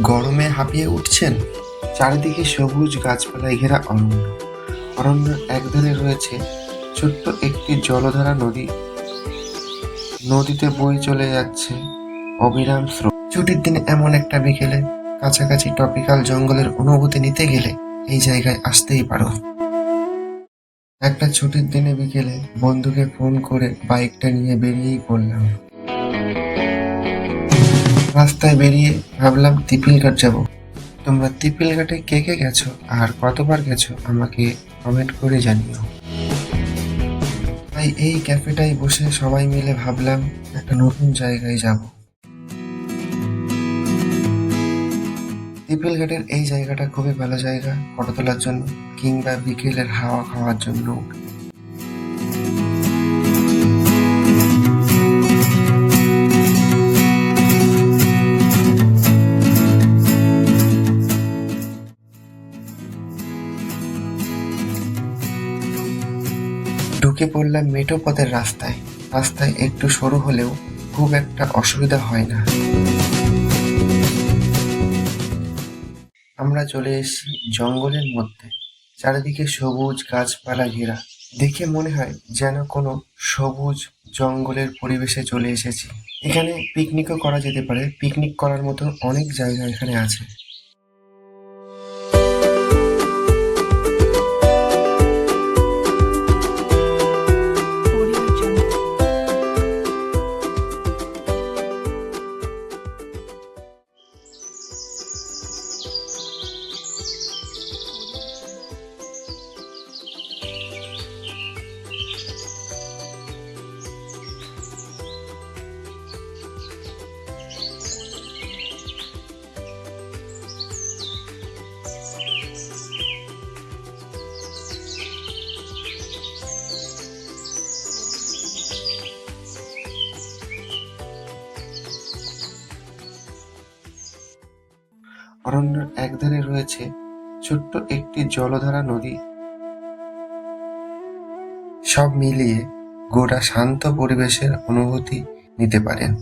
গরমে হাঁপিয়ে উঠছেন? চারিদিকে সবুজ গাছপালায় ঘেরা অরণ্য। অরণ্যের একধারে রয়েছে ছোট্ট একটি জলধারা নদী। নদীতে বই চলে যাচ্ছে অবিরাম স্রোত। ছুটির দিনে এমন একটা বিকেলে কাছাকাছি টপিক্যাল জঙ্গলের অনুভূতি নিতে গেলে এই জায়গায় আসতেই পারো। একটা ছুটির দিনে বিকেলে বন্ধুকে ফোন করে বাইকটা নিয়ে বেরিয়েই পড়লাম। রাস্তায় বেরিয়ে ভাবলাম তিপিলঘাট যাব। তোমরা তিপিলঘাটে কে কে গেছো আর কতবার গেছো আমাকে কমেন্ট করে জানিও। তাই এই ক্যাফেটায় বসে সবাই মিলে ভাবলাম একটা নতুন জায়গায় যাব। তিপিলঘাটের এই জায়গাটা খুবই ভালো জায়গা ফটো তোলার জন্য কিংবা বিকেলের হাওয়া খাওয়ার জন্য। ঢুকে পড়লাম মেঠো পথের রাস্তায়। রাস্তায় একটু সরু হলেও খুব একটা অসুবিধা হয় না। আমরা চলে এসেছি জঙ্গলের মধ্যে। চারিদিকে সবুজ গাছপালা ঘেরা। দেখে মনে হয় যেন কোনো সবুজ জঙ্গলের পরিবেশে চলে এসেছি। এখানে পিকনিকও করা যেতে পারে। পিকনিক করার মতো অনেক জায়গা এখানে আছে। অরণ্যের একধারে রয়েছে ছোট্ট একটি জলধারা নদী। সব মিলিয়ে গোটা শান্ত পরিবেশের অনুভূতি নিতে পারেন।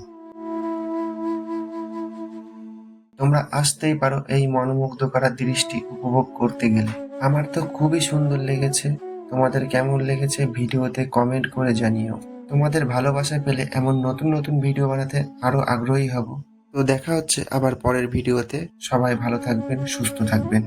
তোমরা আসতেই পারো এই মনোমুগ্ধ করা দৃষ্টি উপভোগ করতে গেলে। আমার তো খুবই সুন্দর লেগেছে। তোমাদের কেমন লেগেছে ভিডিওতে কমেন্ট করে জানিও। তোমাদের ভালোবাসা পেলে এমন নতুন নতুন ভিডিও বানাতে আরও আগ্রহী হব। তো দেখা হচ্ছে আবার পরের ভিডিওতে। সবাই ভালো থাকবেন সুস্থ থাকবেন।